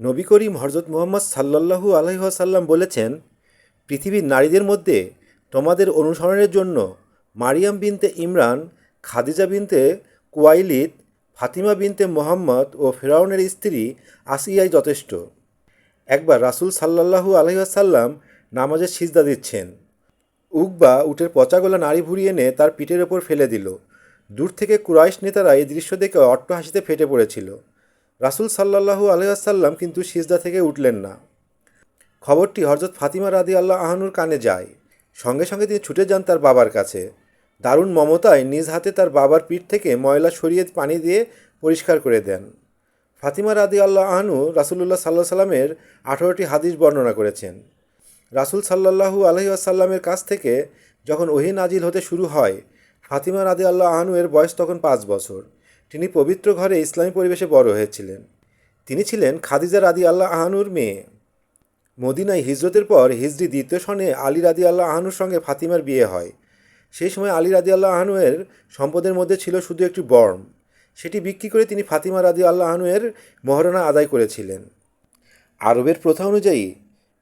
নবী করিম হরজত মুহাম্মদ সাল্লাল্লাহু আলহিহাসাল্লাম বলেছেন, পৃথিবীর নারীদের মধ্যে তোমাদের অনুসরণের জন্য মারিয়াম বিনতে ইমরান, খাদিজা বিনতে কুয়াইলিদ, ফাতিমা বিনতে মোহাম্মদ ও ফেরাউনের স্ত্রী আসিয়াই যথেষ্ট। একবার রাসূল সাল্লাল্লাহু আলহিহাসাল্লাম নামাজের সিজদা দিচ্ছেন। উকবা উটের পচাগোলা নাড়ি ভুড়ি এনে তার পিঠের ওপর ফেলে দিল। দূর থেকে কুরাইশ নেতারা এই দৃশ্য দেখে অট্ট হাসিতে ফেটে পড়েছিল। রাসূল সাল্লাল্লাহু আলহাসাল্লাম কিন্তু সিজদা থেকে উঠলেন না। খবরটি হজরত ফাতিমা রাদি আল্লাহ আহানুর কানে যায়। সঙ্গে সঙ্গে তিনি ছুটে যান তার বাবার কাছে। দারুণ মমতায় নিজ হাতে তার বাবার পিঠ থেকে ময়লা সরিয়ে পানি দিয়ে পরিষ্কার করে দেন। ফাতিমা রাদি আল্লাহ আহানু রাসুলুল্লাহ সাল্লাহ সাল্লামের আঠারোটি হাদিস বর্ণনা করেছেন। রাসুল সাল্লাহু আলহি আসাল্লামের কাছ থেকে যখন ওহি নাজিল হতে শুরু হয়, ফাতিমা রাদি আল্লাহ আহানু এর বয়স তখন পাঁচ বছর। তিনি পবিত্র ঘরে ইসলামী পরিবেশে বড় হয়েছিলেন। তিনি ছিলেন খাদিজা রাদি আল্লাহ আহানুর মেয়ে। মদিনায় হিজরতের পর হিজরি দ্বিতীয় সনে আলী রাদি আল্লাহ আহানুর সঙ্গে ফাতিমার বিয়ে হয়। সেই সময় আলী রাদি আল্লাহ আহানুয়ের সম্পদের মধ্যে ছিল শুধু একটি বর্ম। সেটি বিক্রি করে তিনি ফাতিমা রাদি আল্লাহ আহানুয়ের মহারণা আদায় করেছিলেন। আরবের প্রথা অনুযায়ী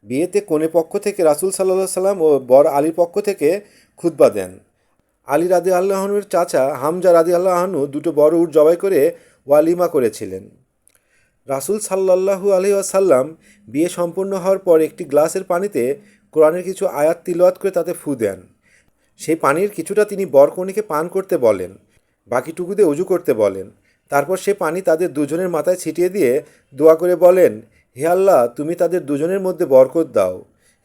বিয়েতে কনে পক্ষ থেকে রাসুল সাল্লাহ সাল্লাম ও বর আলীর পক্ষ থেকে খুতবা দেন। আলী রাদি আল্লাহনুর চাচা হামজা রাদি আল্লাহনু দুটো বড় উট জবাই করে ওয়ালিমা করেছিলেন। রাসুল সাল্লাহু আলহি আসাল্লাম বিয়ে সম্পূর্ণ হওয়ার পর একটি গ্লাসের পানিতে কোরআনের কিছু আয়াত তিলওয়াত করে তাতে ফু দেন। সেই পানির কিছুটা তিনি বরকনিকে পান করতে বলেন, বাকিটুকুতে উজু করতে বলেন। তারপর সে পানি তাদের দুজনের মাথায় ছিটিয়ে দিয়ে দোয়া করে বলেন, হে আল্লাহ, তুমি তাদের দুজনের মধ্যে বরকত দাও।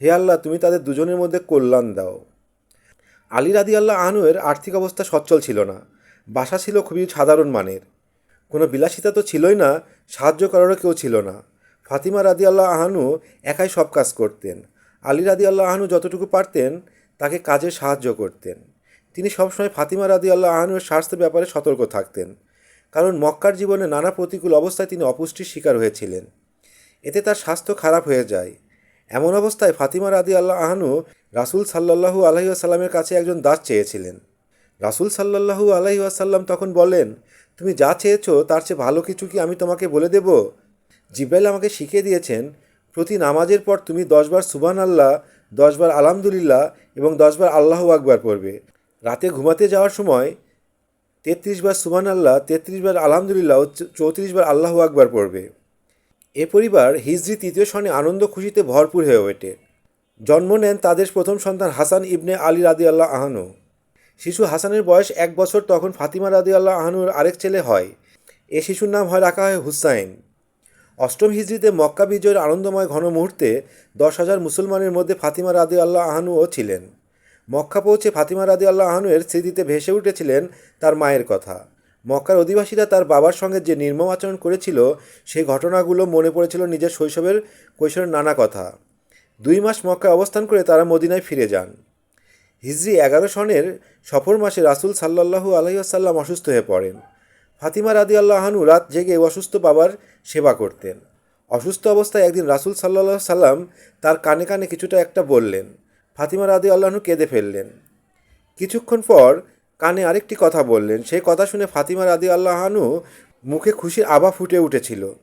হে আল্লাহ, তুমি তাদের দুজনের মধ্যে কল্যাণ দাও। আলী রাদি আল্লাহ আনুয়ের আর্থিক অবস্থা সচ্ছল ছিল না। বাসা ছিল খুবই সাধারণ মানের। কোনো বিলাসিতা তো ছিলই না, সাহায্য করারও কেউ ছিল না। ফাতিমা রাদি আল্লাহ আহানু একাই সব কাজ করতেন। আলী রাদি আল্লাহ আহানু যতটুকু পারতেন, তাকে কাজে সাহায্য করতেন। তিনি সবসময় ফাতিমা রাদি আল্লাহ আহানুর স্বাস্থ্য ব্যাপারে সতর্ক থাকতেন। কারণ মক্কার জীবনে নানা প্রতিকূল অবস্থায় তিনি অপুষ্টির শিকার হয়েছিলেন। এতে তার স্বাস্থ্য খারাপ হয়ে যায়। এমন অবস্থায় ফাতিমা রাদি আল্লাহ আহানু রাসুল সাল্লাহু আলহি আসাল্লামের কাছে একজন দাস চেয়েছিলেন। রাসুল সাল্লাহু আলহি আসাল্লাম তখন বলেন তুমি যা চেয়েছো তার চেয়ে ভালো কিছু কি আমি তোমাকে বলে দেব? জিব্রাইল আমাকে শিখিয়ে দিয়েছেন, প্রতি নামাজের পর তুমি দশবার সুবান আল্লাহ দশবার আলহামদুলিল্লাহ এবং দশবার আল্লাহ আকবার পড়বে। রাতে ঘুমাতে যাওয়ার সময় তেত্রিশ বার সুবান আল্লাহ তেত্রিশ বার আলহামদুলিল্লাহ ও চৌত্রিশ বার আল্লাহ আকবার পড়বে। এ পরিবার হিজরি তৃতীয় সনে আনন্দ খুশিতে ভরপুর হয়ে ওঠে। জন্ম নেন তাদের প্রথম সন্তান হাসান ইবনে আলী রাদি আল্লাহ আহানু শিশু হাসানের বয়স এক বছর তখন ফাতিমা রাদি আল্লাহ আহানুর আরেক ছেলে হয়। এ শিশুর নাম হয়, রাখা হয় হুসাইন। অষ্টম হিজড়িতে মক্কা বিজয়ের আনন্দময় ঘন মুহূর্তে দশ হাজার মুসলমানের মধ্যে ফাতিমা রাদি আল্লাহ আহানুও ছিলেন। মক্কা পৌঁছে ফাতিমা রাদি আল্লাহ আহানুয়ের স্মৃতিতে ভেসে উঠেছিলেন তার মায়ের কথা। মক্কার অধিবাসীরা তার বাবার সঙ্গে যে নির্মম আচরণ করেছিল, সেই ঘটনাগুলো মনে পড়েছিল নিজের শৈশবের কৈশোরের নানা কথা। দুই মাস মক্কায় অবস্থান করে তারা মদিনায় ফিরে যান। হিজরি এগারো সনের সফর মাসে রাসুল সাল্লাহু আলহিহাসাল্লাম অসুস্থ হয়ে পড়েন। ফাতিমা রাদি আল্লাহানু রাত জেগে অসুস্থ বাবার সেবা করতেন। অসুস্থ অবস্থায় একদিন রাসুল সাল্লাহ সাল্লাম তার কানে কানে কিছুটা একটা বললেন। ফাতিমা রাদি আল্লাহনু কেঁদে ফেললেন। কিছুক্ষণ পর কানে আরেকটি কথা বললেন। সেই কথা শুনে ফাতিমা রাদি আল্লাহানু মুখে খুশির আভা ফুটে উঠেছিল।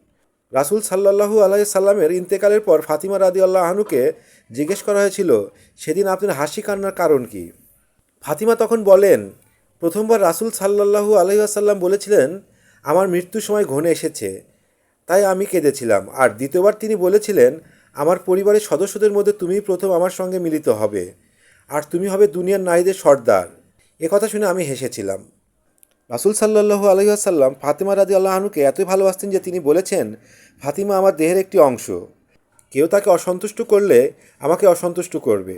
রাসুল সাল্লাহু আলাহ সাল্লামের ইন্তেকালের পর ফাতিমা রাদি আল্লাহানুকে জিজ্ঞেস করা হয়েছিল, সেদিন আপনার হাসি কান্নার কারণ কি? ফাতিমা তখন বলেন, প্রথমবার রাসুল সাল্লাহু আলহিহাসাল্লাম বলেছিলেন, আমার মৃত্যুর সময় ঘনে এসেছে, তাই আমি কেঁদেছিলাম। আর দ্বিতীয়বার তিনি বলেছিলেন, আমার পরিবারের সদস্যদের মধ্যে তুমিই প্রথম আমার সঙ্গে মিলিত হবে, আর তুমি হবে দুনিয়ার নারীদের সর্দার। কথা শুনে আমি হেসেছিলাম। রাসুল সাল্লাহু আলহিহাসাল্লাম ফাতিমা রাজি আল্লাহনুকে এতই ভালোবাসতেন যে তিনি বলেছেন, ফাতিমা আমার দেহের একটি অংশ। কেউ তাকে অসন্তুষ্ট করলে আমাকে অসন্তুষ্ট করবে।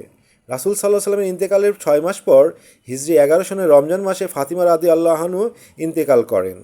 রাসুল সাল্লাহ সাল্লামের ইন্তেকালের ছয় মাস পর হিজরি এগারো সনের রমজান মাসে ফাতিমা রাদি আল্লাহানু ইন্তেকাল করেন।